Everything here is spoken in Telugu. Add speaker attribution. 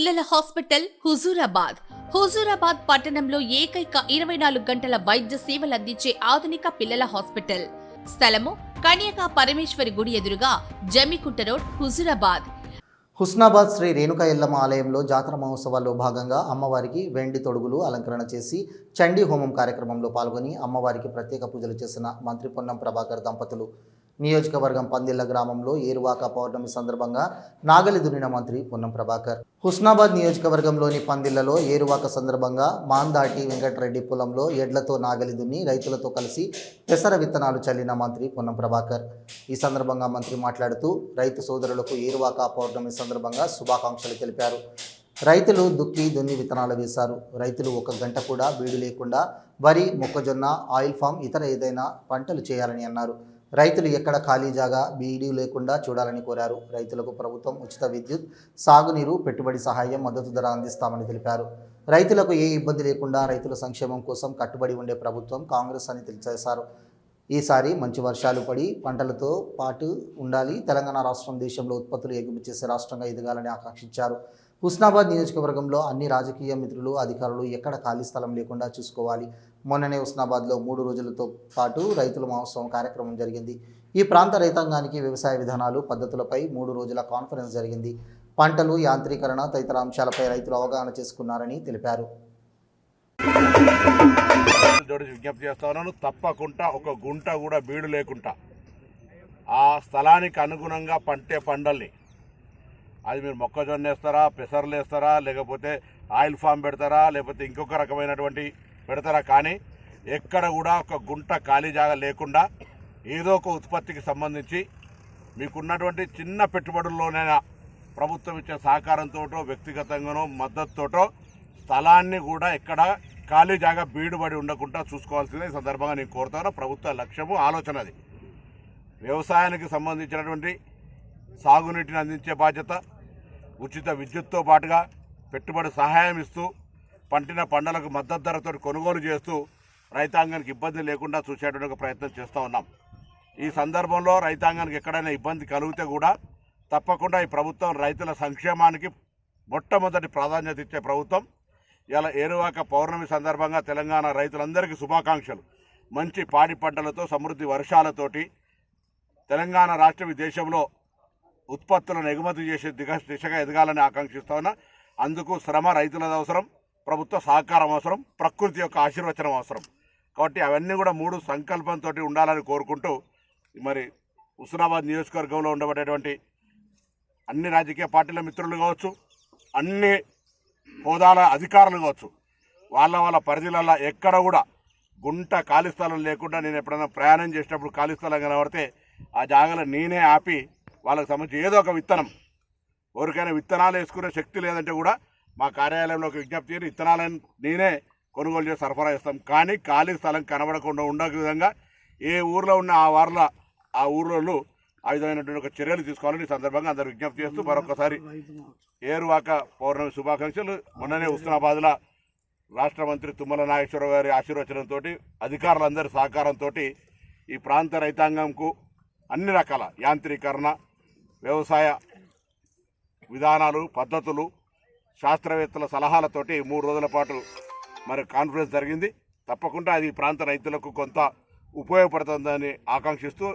Speaker 1: పిల్లల హాస్పిటల్ హుజూరాబాద్. హుజూరాబాద్ పట్టణంలో ఏకైక ఇరవై నాలుగు గంటల వైద్య సేవలు అందించే ఆధునిక పిల్లల హాస్పిటల్. స్థలము కన్యకా పరమేశ్వరి గుడి ఎదురుగా జమికుంట రోడ్ హుజూరాబాద్.
Speaker 2: హుస్నాబాద్ శ్రీ రేణుక ఎల్లమ్మ ఆలయంలో జాతర మహోత్సవాల్లో భాగంగా అమ్మవారికి వెండి తొడుగులు అలంకరణ చేసి చండీ హోమం కార్యక్రమంలో పాల్గొని అమ్మవారికి ప్రత్యేక పూజలు చేసిన మంత్రి పొన్నం ప్రభాకర్ దంపతులు నియోజకవర్గం పందిళ్ళ గ్రామంలో ఏరువాక పౌర్ణమి సందర్భంగా నాగలి దున్నిన మంత్రి పొన్నం ప్రభాకర్. హుస్నాబాద్ నియోజకవర్గంలోని పందిళ్ళలో ఏరువాక సందర్భంగా మాందాటి వెంకటరెడ్డి పొలంలో ఎడ్లతో నాగలి దున్ని రైతులతో కలిసి పెసర విత్తనాలు చల్లిన మంత్రి పొన్నం ప్రభాకర్. ఈ సందర్భంగా మంత్రి మాట్లాడుతూ రైతు సోదరులకు ఏరువాక పౌర్ణమి సందర్భంగా శుభాకాంక్షలు తెలిపారు. రైతులు దుక్కి దున్ని విత్తనాలు వేశారు. రైతులు ఒక గంట కూడా బీడు లేకుండా వరి మొక్కజొన్న ఆయిల్ ఫామ్ ఇతర ఏదైనా పంటలు చేయాలని అన్నారు. రైతులు ఎక్కడ ఖాళీ జాగా బీడీ లేకుండా చూడాలని కోరారు. రైతులకు ప్రభుత్వం ఉచిత విద్యుత్ సాగునీరు పెట్టుబడి సహాయం మద్దతు ధర అందిస్తామని తెలిపారు. రైతులకు ఏ ఇబ్బంది లేకుండా రైతుల సంక్షేమం కోసం కట్టుబడి ఉండే ప్రభుత్వం కాంగ్రెస్ అని తెలియజేశారు. ఈసారి మంచి వర్షాలు పడి పంటలతో పాటు ఉండాలి. తెలంగాణ రాష్ట్రం దేశంలో ఉత్పత్తులు ఎగుమతి చేసే రాష్ట్రంగా ఎదగాలని ఆకాంక్షించారు. హుస్నాబాద్ నియోజకవర్గంలో అన్ని రాజకీయ మిత్రులు అధికారులు ఎక్కడ ఖాళీ స్థలం లేకుండా చూసుకోవాలి. మొన్ననే హుస్నాబాద్లో మూడు రోజులతో పాటు రైతుల మహోత్సవం కార్యక్రమం జరిగింది. ఈ ప్రాంత రైతాంగానికి వ్యవసాయ విధానాలు పద్ధతులపై మూడు రోజుల కాన్ఫరెన్స్ జరిగింది. పంటలు యాంత్రీకరణ తదితర అంశాలపై రైతులు అవగాహన చేసుకున్నారని తెలిపారు.
Speaker 3: విజ్ఞప్తి చేస్తా తప్పకుండా ఒక గుంట కూడా బీడు లేకుండా ఆ స్థలానికి అనుగుణంగా పంటే పంటల్ని అది మీరు మొక్కజొన్న వేస్తారా పెసర్లు వేస్తారా లేకపోతే ఆయిల్ ఫామ్ పెడతారా లేకపోతే ఇంకొక రకమైనటువంటి పెడతారా? కానీ ఎక్కడ కూడా ఒక గుంట ఖాళీ జాగా లేకుండా ఏదో ఒక ఉత్పత్తికి సంబంధించి మీకున్నటువంటి చిన్న పెట్టుబడుల్లోనైనా ప్రభుత్వం ఇచ్చే సహకారంతోటో వ్యక్తిగతంగానో మద్దతుతోటో స్థలాన్ని కూడా ఎక్కడ ఖాళీ జాగా బీడుబడి ఉండకుండా చూసుకోవాల్సిందే. ఈ సందర్భంగా నేను కోరుతాను. ప్రభుత్వ లక్ష్యము ఆలోచన అది. వ్యవసాయానికి సంబంధించినటువంటి సాగునీటిని అందించే బాధ్యత ఉచిత విద్యుత్తో పాటుగా పెట్టుబడి సహాయం ఇస్తూ పంటిన పంటలకు మద్దతు ధరతో కొనుగోలు చేస్తూ రైతాంగానికి ఇబ్బంది లేకుండా చూసేటువంటి ప్రయత్నం చేస్తూ ఉన్నాం. ఈ సందర్భంలో రైతాంగానికి ఎక్కడైనా ఇబ్బంది కలిగితే కూడా తప్పకుండా ఈ ప్రభుత్వం రైతుల సంక్షేమానికి మొట్టమొదటి ప్రాధాన్యత ఇచ్చే ప్రభుత్వం. ఇలా ఏరువాక పౌర్ణమి సందర్భంగా తెలంగాణ రైతులందరికీ శుభాకాంక్షలు. మంచి పాడి పంటలతో సమృద్ధి వర్షాలతోటి తెలంగాణ రాష్ట్రం దేశంలో ఉత్పత్తులను ఎగుమతి చేసే దిగ దిశగా ఎదగాలని ఆకాంక్షిస్తా ఉన్నా. అందుకు శ్రమ రైతులది అవసరం ప్రభుత్వ సహకారం అవసరం ప్రకృతి యొక్క ఆశీర్వచనం అవసరం. కాబట్టి అవన్నీ కూడా మూడు సంకల్పంతో ఉండాలని కోరుకుంటూ మరి హుస్నాబాద్ నియోజకవర్గంలో ఉండబడేటువంటి అన్ని రాజకీయ పార్టీల మిత్రులు కావచ్చు అన్ని హోదాల అధికారులు కావచ్చు వాళ్ళ వాళ్ళ పరిధిలలో ఎక్కడ కూడా గుంట ఖాళీ స్థలం లేకుండా నేను ఎప్పుడైనా ప్రయాణం చేసినప్పుడు ఖాళీ స్థలం కనబడితే ఆ జాగాలో నేనే ఆపి వాళ్ళకి సంబంధించి ఏదో ఒక విత్తనం. ఎవరికైనా విత్తనాలు వేసుకునే శక్తి లేదంటే కూడా మా కార్యాలయంలోకి విజ్ఞప్తి చేసి విత్తనాలను నేనే కొనుగోలు చేసి సరఫరా చేస్తాం. కానీ ఖాళీ స్థలం కనబడకుండా ఉండే విధంగా ఏ ఊర్లో ఉన్న ఆ వార్ల ఆ ఊర్లో ఆ విధమైనటువంటి ఒక చర్యలు తీసుకోవాలని ఈ సందర్భంగా అందరు విజ్ఞప్తి చేస్తూ మరొకసారి ఏరువాక పౌర్ణమి శుభాకాంక్షలు. మొన్ననే ఉస్మానాబాద్లో రాష్ట్ర మంత్రి తుమ్మల నాగేశ్వరరావు గారి ఆశీర్వచనంతో అధికారులందరి సహకారంతో ఈ ప్రాంత రైతాంగంకు అన్ని రకాల యాంత్రీకరణ వ్యవసాయ విధానాలు పద్ధతులు శాస్త్రవేత్తల సలహాలతోటి మూడు రోజుల పాటు మరి కాన్ఫరెన్స్ జరిగింది. తప్పకుండా అది ప్రాంత రైతులకు కొంత ఉపయోగపడుతుందని ఆకాంక్షిస్తూ